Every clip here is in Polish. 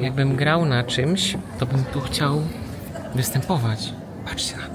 Jakbym grał na czymś, to bym tu chciał występować. Patrzcie na to.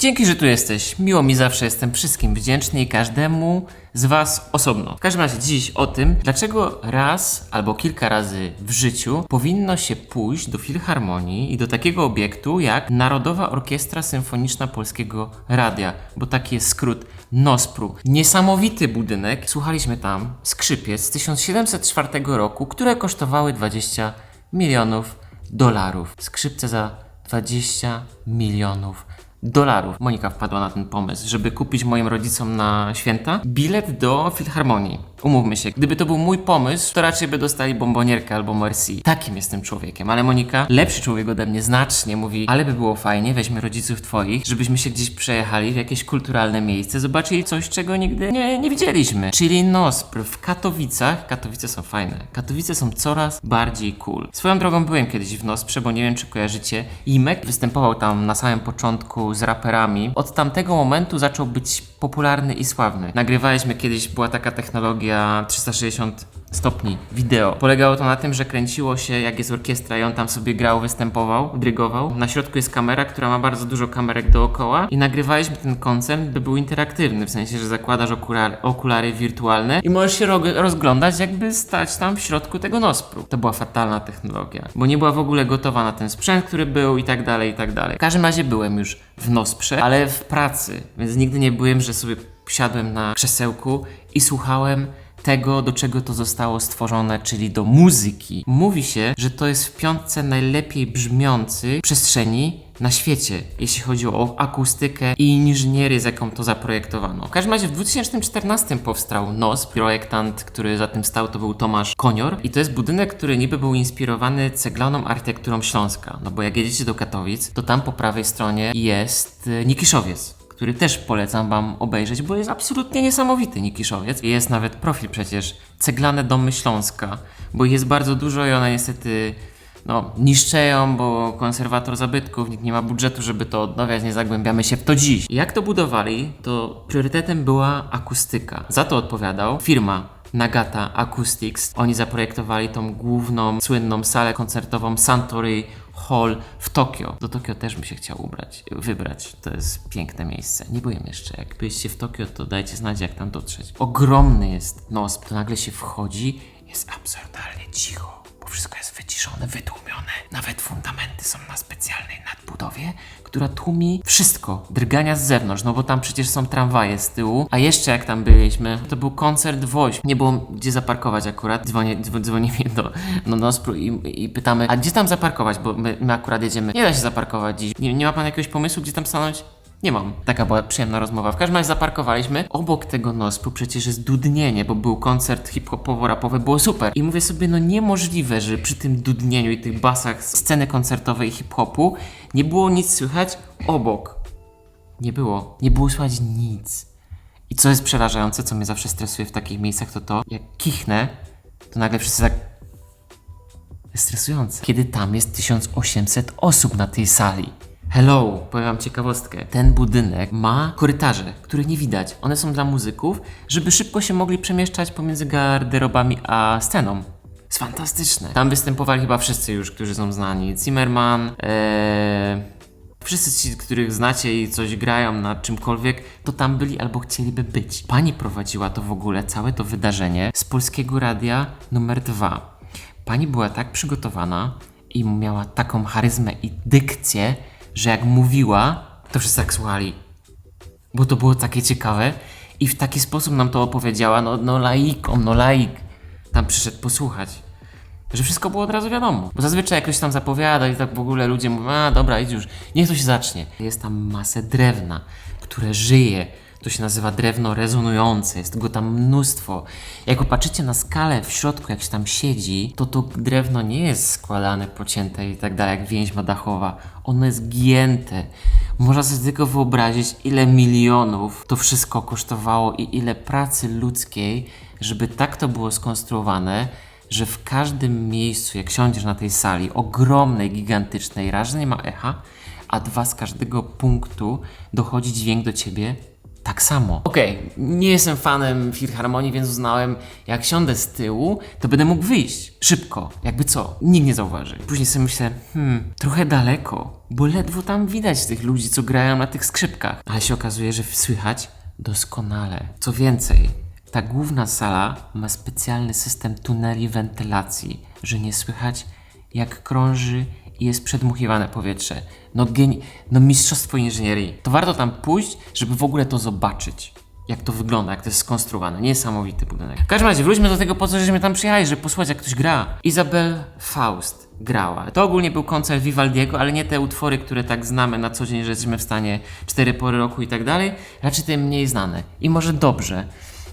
Dzięki, że tu jesteś. Miło mi zawsze jestem wszystkim wdzięczny i każdemu z Was osobno. W każdym razie dziś o tym, dlaczego raz albo kilka razy w życiu powinno się pójść do filharmonii i do takiego obiektu jak Narodowa Orkiestra Symfoniczna Polskiego Radia, bo taki jest skrót NOSPRU. Niesamowity budynek. Słuchaliśmy tam skrzypiec z 1704 roku, które kosztowały 20 milionów dolarów. Skrzypce za 20 milionów dolarów. Monika wpadła na ten pomysł, żeby kupić moim rodzicom na święta bilet do Filharmonii. Umówmy się, gdyby to był mój pomysł, to raczej by dostali bombonierkę albo Merci. Takim jestem człowiekiem, ale Monika, lepszy człowiek ode mnie, znacznie, mówi, ale by było fajnie, weźmy rodziców twoich, żebyśmy się gdzieś przejechali w jakieś kulturalne miejsce, zobaczyli coś, czego nigdy nie, nie widzieliśmy. Czyli NOSPR w Katowicach. Katowice są fajne. Katowice są coraz bardziej cool. Swoją drogą byłem kiedyś w NOSPRze, bo nie wiem, czy kojarzycie. Imek występował tam na samym początku z raperami. Od tamtego momentu zaczął być popularny i sławny. Nagrywaliśmy kiedyś, była taka technologia 360 stopni wideo. Polegało to na tym, że kręciło się jak jest orkiestra i on tam sobie grał, występował, drygował. Na środku jest kamera, która ma bardzo dużo kamerek dookoła i nagrywaliśmy ten koncert, by był interaktywny, w sensie, że zakładasz okulary, okulary wirtualne i możesz się ro- rozglądać, jakby stać tam w środku tego nospru. To była fatalna technologia, bo nie była w ogóle gotowa na ten sprzęt, który był i tak dalej, i tak dalej. W każdym razie byłem już w nosprze, ale w pracy, więc nigdy nie byłem, że sobie siadłem na krzesełku i słuchałem tego, do czego to zostało stworzone, czyli do muzyki. Mówi się, że to jest w piątce najlepiej brzmiący przestrzeni na świecie, jeśli chodzi o akustykę i inżynierię, z jaką to zaprojektowano. W każdym razie w 2014 powstał NOS, projektant, który za tym stał, to był Tomasz Konior i to jest budynek, który niby był inspirowany ceglaną architekturą Śląska, no bo jak jedziecie do Katowic, to tam po prawej stronie jest e, Nikiszowiec który też polecam Wam obejrzeć, bo jest absolutnie niesamowity Nikiszowiec. Jest nawet profil przecież Ceglane Domy Śląska, bo jest bardzo dużo i one niestety no, niszczeją, bo konserwator zabytków, nikt nie ma budżetu, żeby to odnawiać, nie zagłębiamy się w to dziś. Jak to budowali, to priorytetem była akustyka. Za to odpowiadał firma Nagata Acoustics. Oni zaprojektowali tą główną, słynną salę koncertową Santory Hall w Tokio. Do Tokio też bym się chciał ubrać, wybrać. To jest piękne miejsce. Nie byłem jeszcze. Jak byliście w Tokio, to dajcie znać, jak tam dotrzeć. Ogromny jest NOSP. To nagle się wchodzi, jest absurdalnie cicho, wszystko jest wyciszone, wytłumione. Nawet fundamenty są na specjalnej nadbudowie, która tłumi wszystko. Drgania z zewnątrz, no bo tam przecież są tramwaje z tyłu. A jeszcze jak tam byliśmy, to był koncert Woźb. Nie było gdzie zaparkować akurat. Dzwonię, dzw- dzwonimy do no, Nospru i, i pytamy, a gdzie tam zaparkować, bo my, my akurat jedziemy. Nie da się zaparkować dziś. Nie, nie ma pan jakiegoś pomysłu, gdzie tam stanąć? Nie mam. Taka była przyjemna rozmowa. W każdym razie zaparkowaliśmy. Obok tego nospu przecież jest dudnienie, bo był koncert hip-hopowo-rapowy, było super. I mówię sobie, no niemożliwe, że przy tym dudnieniu i tych basach sceny koncertowej hip-hopu nie było nic słychać obok. Nie było. Nie było słychać nic. I co jest przerażające, co mnie zawsze stresuje w takich miejscach, to to, jak kichnę, to nagle wszyscy tak stresujące. Kiedy tam jest 1800 osób na tej sali. Hello, powiem wam ciekawostkę. Ten budynek ma korytarze, których nie widać. One są dla muzyków, żeby szybko się mogli przemieszczać pomiędzy garderobami a sceną. Jest fantastyczne. Tam występowali chyba wszyscy już, którzy są znani. Zimmerman, ee... Wszyscy ci, których znacie i coś grają na czymkolwiek, to tam byli albo chcieliby być. Pani prowadziła to w ogóle, całe to wydarzenie z Polskiego Radia numer 2. Pani była tak przygotowana i miała taką charyzmę i dykcję, że jak mówiła, to wszyscy tak słuchali. Bo to było takie ciekawe i w taki sposób nam to opowiedziała, no, no laikom, no laik tam przyszedł posłuchać. Że wszystko było od razu wiadomo. Bo zazwyczaj jak ktoś tam zapowiada i tak w ogóle ludzie mówią, a dobra, idź już, niech to się zacznie. Jest tam masę drewna, które żyje. To się nazywa drewno rezonujące, jest go tam mnóstwo. Jak popatrzycie na skalę w środku, jak się tam siedzi, to to drewno nie jest składane, pocięte i tak dalej, jak więźma dachowa. Ono jest gięte. Można sobie tylko wyobrazić, ile milionów to wszystko kosztowało i ile pracy ludzkiej, żeby tak to było skonstruowane, że w każdym miejscu, jak siądziesz na tej sali, ogromnej, gigantycznej, raz, nie ma echa, a dwa, z każdego punktu dochodzi dźwięk do ciebie tak samo. Okej, nie jestem fanem Filharmonii, więc uznałem, jak siądę z tyłu, to będę mógł wyjść szybko, jakby co, nikt nie zauważy. Później sobie myślę, hmm, trochę daleko, bo ledwo tam widać tych ludzi, co grają na tych skrzypkach. Ale się okazuje, że słychać doskonale. Co więcej, ta główna sala ma specjalny system tuneli wentylacji, że nie słychać jak krąży jest przedmuchiwane powietrze. No, geni- no mistrzostwo inżynierii. To warto tam pójść, żeby w ogóle to zobaczyć. Jak to wygląda, jak to jest skonstruowane. Niesamowity budynek. W każdym razie, wróćmy do tego, po co żeśmy tam przyjechali, żeby posłuchać, jak ktoś gra. Izabel Faust grała. To ogólnie był koncert Vivaldiego, ale nie te utwory, które tak znamy na co dzień, że jesteśmy w stanie cztery pory roku i tak dalej. Raczej te mniej znane. I może dobrze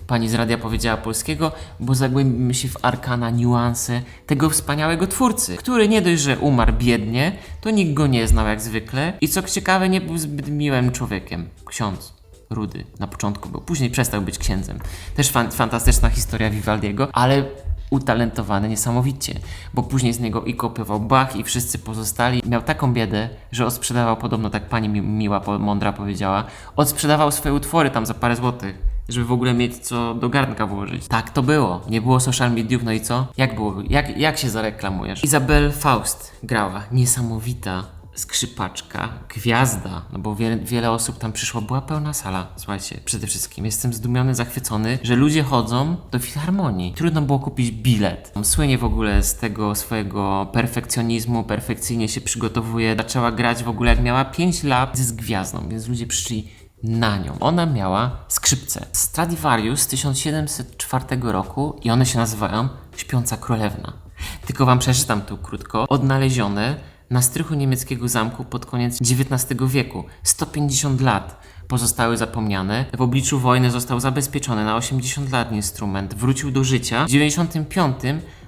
pani z radia powiedziała polskiego, bo zagłębimy się w arkana niuanse tego wspaniałego twórcy, który nie dość, że umarł biednie, to nikt go nie znał jak zwykle i co ciekawe nie był zbyt miłym człowiekiem. Ksiądz. Rudy na początku był, później przestał być księdzem. Też fan, fantastyczna historia Vivaldiego, ale utalentowany niesamowicie, bo później z niego i kopiował Bach i wszyscy pozostali. Miał taką biedę, że odsprzedawał, podobno tak pani mi, miła, mądra powiedziała, odsprzedawał swoje utwory tam za parę złotych, żeby w ogóle mieć co do garnka włożyć. Tak to było. Nie było social mediów, no i co? Jak było? Jak, jak się zareklamujesz? Izabel Faust grała. Niesamowita skrzypaczka, gwiazda, no bo wiele, wiele osób tam przyszło, była pełna sala, słuchajcie, przede wszystkim jestem zdumiony, zachwycony, że ludzie chodzą do filharmonii. Trudno było kupić bilet. Słynie w ogóle z tego swojego perfekcjonizmu, perfekcyjnie się przygotowuje, zaczęła grać w ogóle jak miała 5 lat z gwiazdą, więc ludzie przyszli na nią. Ona miała skrzypce Stradivarius z 1704 roku i one się nazywają Śpiąca Królewna. Tylko wam przeczytam tu krótko. Odnalezione na strychu niemieckiego zamku pod koniec XIX wieku. 150 lat pozostały zapomniane. W obliczu wojny został zabezpieczony na 80 lat instrument. Wrócił do życia. W 95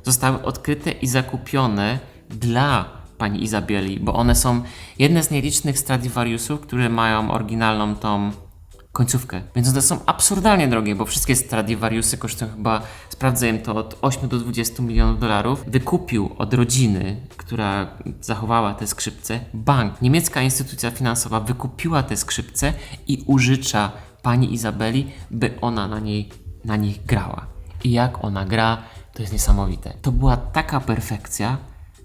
zostały odkryte i zakupione dla pani Izabeli, bo one są jedne z nielicznych Stradivariusów, które mają oryginalną tą końcówkę. Więc one są absurdalnie drogie, bo wszystkie Stradivariusy kosztują chyba, sprawdzałem to, od 8 do 20 milionów dolarów. Wykupił od rodziny, która zachowała te skrzypce, bank. Niemiecka instytucja finansowa wykupiła te skrzypce i użycza pani Izabeli, by ona na niej, na nich grała. I jak ona gra, to jest niesamowite. To była taka perfekcja,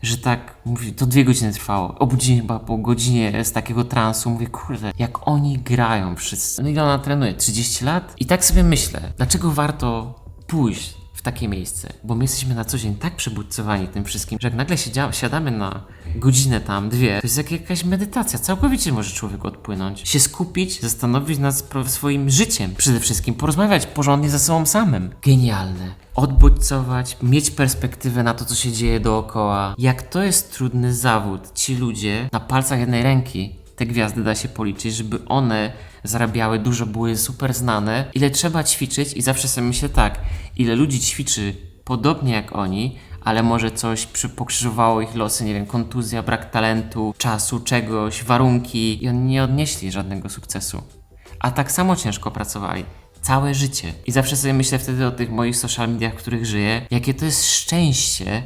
że tak, mówi, to dwie godziny trwało. Obudziłem chyba po godzinie z takiego transu. Mówię, kurde, jak oni grają wszyscy. No ile ona trenuje? 30 lat? I tak sobie myślę, dlaczego warto pójść w takie miejsce? Bo my jesteśmy na co dzień tak przebudźcowani tym wszystkim, że jak nagle siedia, siadamy na godzinę tam, dwie, to jest jak jakaś medytacja. Całkowicie może człowiek odpłynąć. Się skupić, zastanowić nad swoim życiem. Przede wszystkim porozmawiać porządnie ze sobą samym. Genialne odbodźcować, mieć perspektywę na to, co się dzieje dookoła. Jak to jest trudny zawód. Ci ludzie na palcach jednej ręki te gwiazdy da się policzyć, żeby one zarabiały dużo, były super znane. Ile trzeba ćwiczyć i zawsze sobie myślę tak, ile ludzi ćwiczy podobnie jak oni, ale może coś pokrzyżowało ich losy, nie wiem, kontuzja, brak talentu, czasu, czegoś, warunki i oni nie odnieśli żadnego sukcesu. A tak samo ciężko pracowali. Całe życie. I zawsze sobie myślę wtedy o tych moich social mediach, w których żyję, jakie to jest szczęście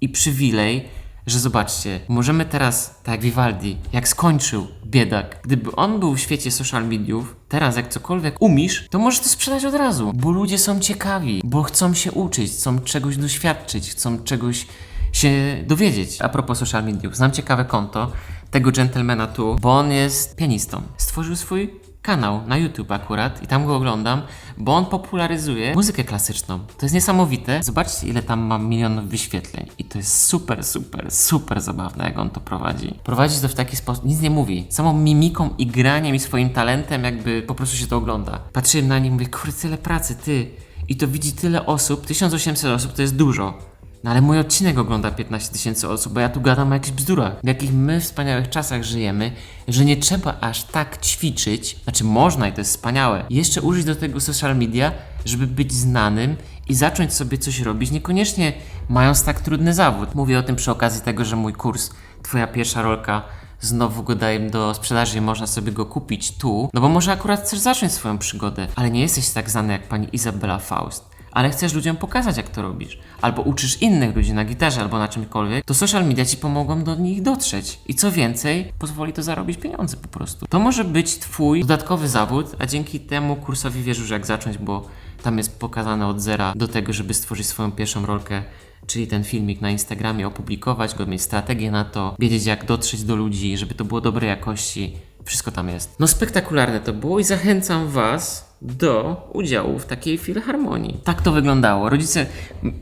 i przywilej, że zobaczcie, możemy teraz, tak jak Vivaldi, jak skończył biedak, gdyby on był w świecie social mediów, teraz jak cokolwiek umisz, to możesz to sprzedać od razu, bo ludzie są ciekawi, bo chcą się uczyć, chcą czegoś doświadczyć, chcą czegoś się dowiedzieć. A propos social mediów, znam ciekawe konto tego gentlemana tu, bo on jest pianistą. Stworzył swój kanał na YouTube akurat i tam go oglądam, bo on popularyzuje muzykę klasyczną. To jest niesamowite. Zobaczcie, ile tam ma milionów wyświetleń. I to jest super, super, super zabawne, jak on to prowadzi. Prowadzi to w taki sposób, nic nie mówi. Samą mimiką i graniem i swoim talentem, jakby po prostu się to ogląda. Patrzyłem na nich, mówię, kurde, tyle pracy, ty. I to widzi tyle osób, 1800 osób to jest dużo. No ale mój odcinek ogląda 15 tysięcy osób, bo ja tu gadam o jakichś bzdurach. W jakich my wspaniałych czasach żyjemy, że nie trzeba aż tak ćwiczyć, znaczy można i to jest wspaniałe, jeszcze użyć do tego social media, żeby być znanym i zacząć sobie coś robić, niekoniecznie mając tak trudny zawód. Mówię o tym przy okazji tego, że mój kurs, twoja pierwsza rolka, znowu go daję do sprzedaży można sobie go kupić tu, no bo może akurat chcesz zacząć swoją przygodę, ale nie jesteś tak znany jak pani Izabela Faust ale chcesz ludziom pokazać, jak to robisz, albo uczysz innych ludzi na gitarze albo na czymkolwiek, to social media ci pomogą do nich dotrzeć. I co więcej, pozwoli to zarobić pieniądze po prostu. To może być twój dodatkowy zawód, a dzięki temu kursowi wiesz już jak zacząć, bo tam jest pokazane od zera do tego, żeby stworzyć swoją pierwszą rolkę czyli ten filmik na Instagramie, opublikować go, mieć strategię na to, wiedzieć jak dotrzeć do ludzi, żeby to było dobrej jakości. Wszystko tam jest. No spektakularne to było i zachęcam Was do udziału w takiej filharmonii. Tak to wyglądało. Rodzice,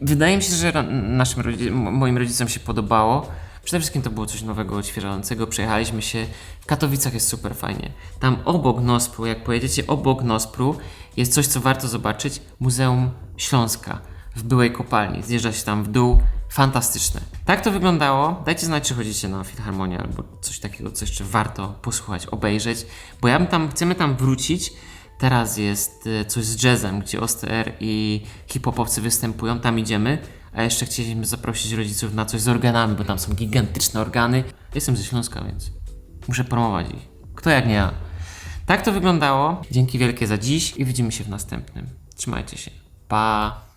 wydaje mi się, że naszym rodzi- m- moim rodzicom się podobało. Przede wszystkim to było coś nowego, odświeżającego. Przejechaliśmy się. W Katowicach jest super fajnie. Tam obok Nospru, jak pojedziecie obok Nospru, jest coś, co warto zobaczyć. Muzeum Śląska w byłej kopalni. Zjeżdża się tam w dół. Fantastyczne. Tak to wyglądało. Dajcie znać, czy chodzicie na Filharmonię albo coś takiego, co jeszcze warto posłuchać, obejrzeć, bo ja bym tam, chcemy tam wrócić. Teraz jest e, coś z jazzem, gdzie OSTR i hip-hopowcy występują, tam idziemy. A jeszcze chcieliśmy zaprosić rodziców na coś z organami, bo tam są gigantyczne organy. Jestem ze Śląska, więc muszę promować ich. Kto jak nie ja. Tak to wyglądało. Dzięki wielkie za dziś i widzimy się w następnym. Trzymajcie się. Pa!